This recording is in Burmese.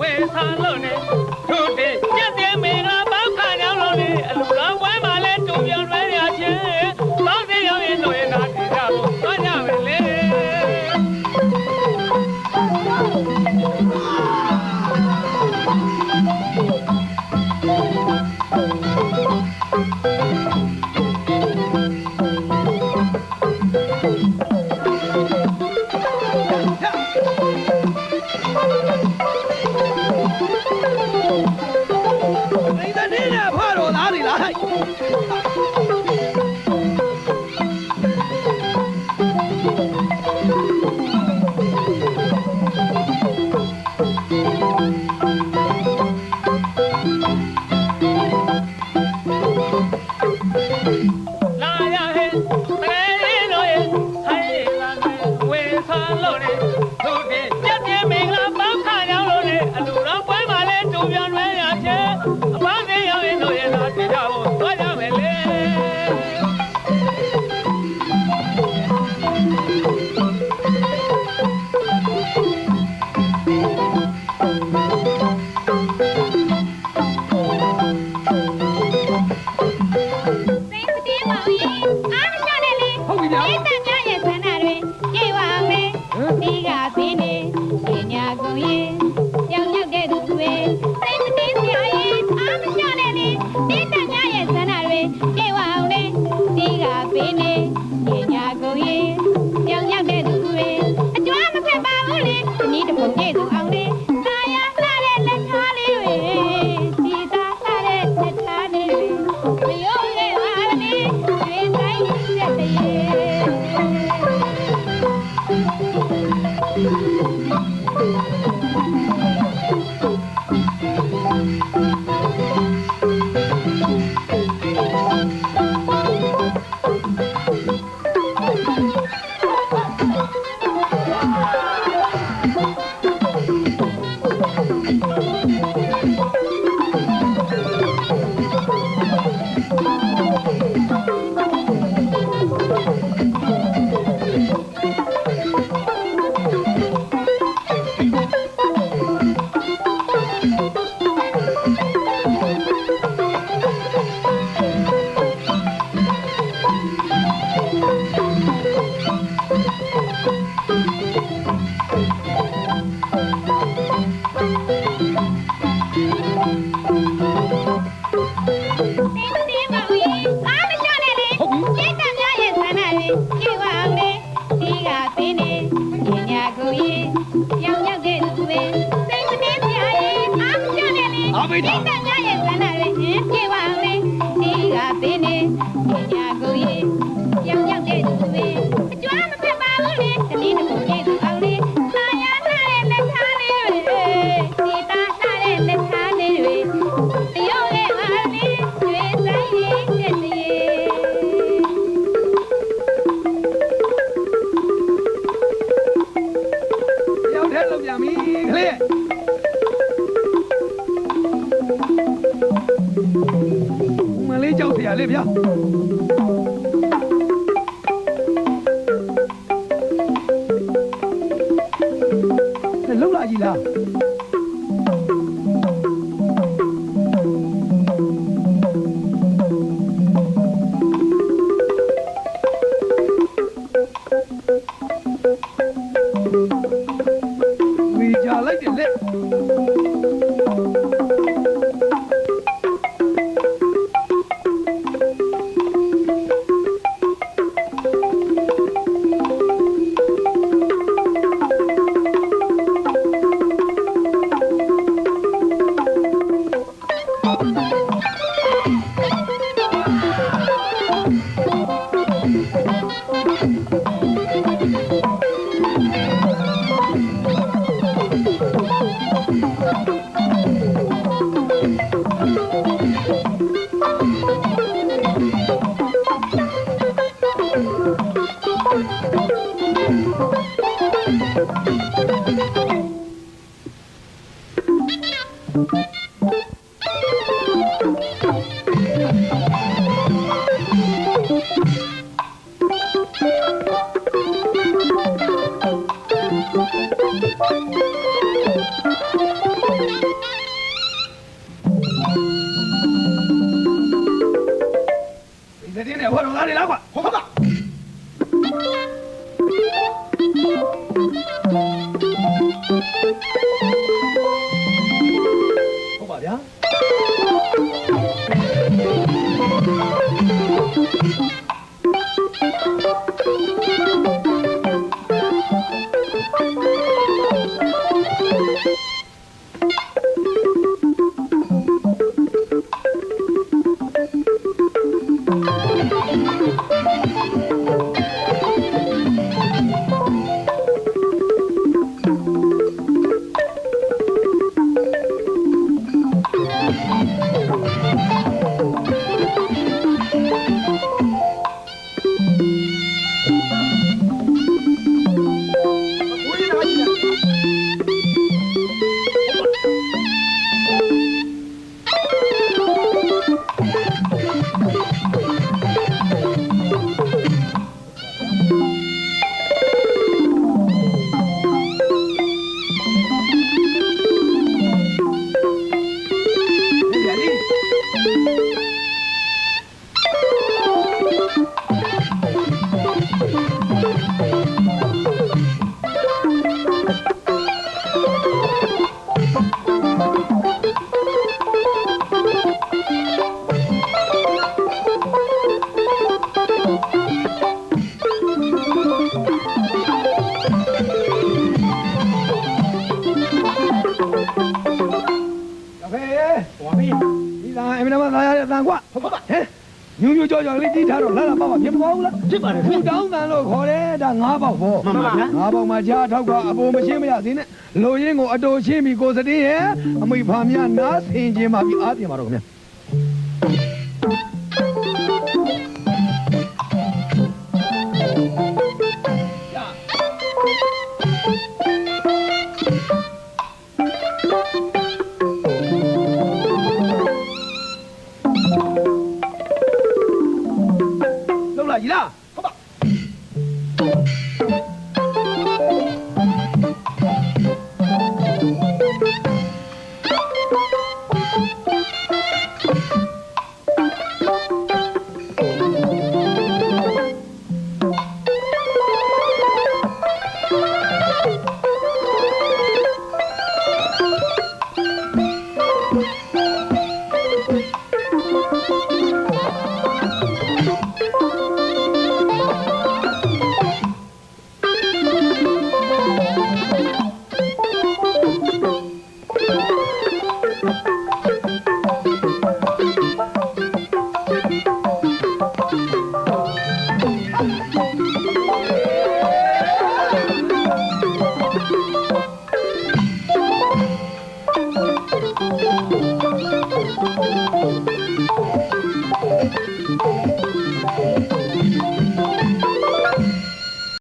ဝေသာလုံးနဲ့ Hey. I'll be done. တရားလေးဗျာ ဟောပြီဒီသားအမနာမသားရတဲ့အတန်ကွာဟုတ်ပါဟဲ့ညူညူကြောကြောလေးတီးထားတော့လာလာပေါ့ပါဖြစ်မသွားဘူးလားဖြစ်ပါတယ်ထူတောင်းတန်လို့ခေါ်တယ်ဒါငါးပေါက်ပေါ့မှန်ပါဗျာငါးပေါက်မှာကြားထောက်တော့အပေါ်မရှင်းမရသေးနဲ့လိုရင်းကိုအတူရှင်းပြီကိုစတင်းရဲ့အမိဖာမြနားဆင်ခြင်းပါပြီအားပြင်ပါတော့ခင်ဗျာ lah.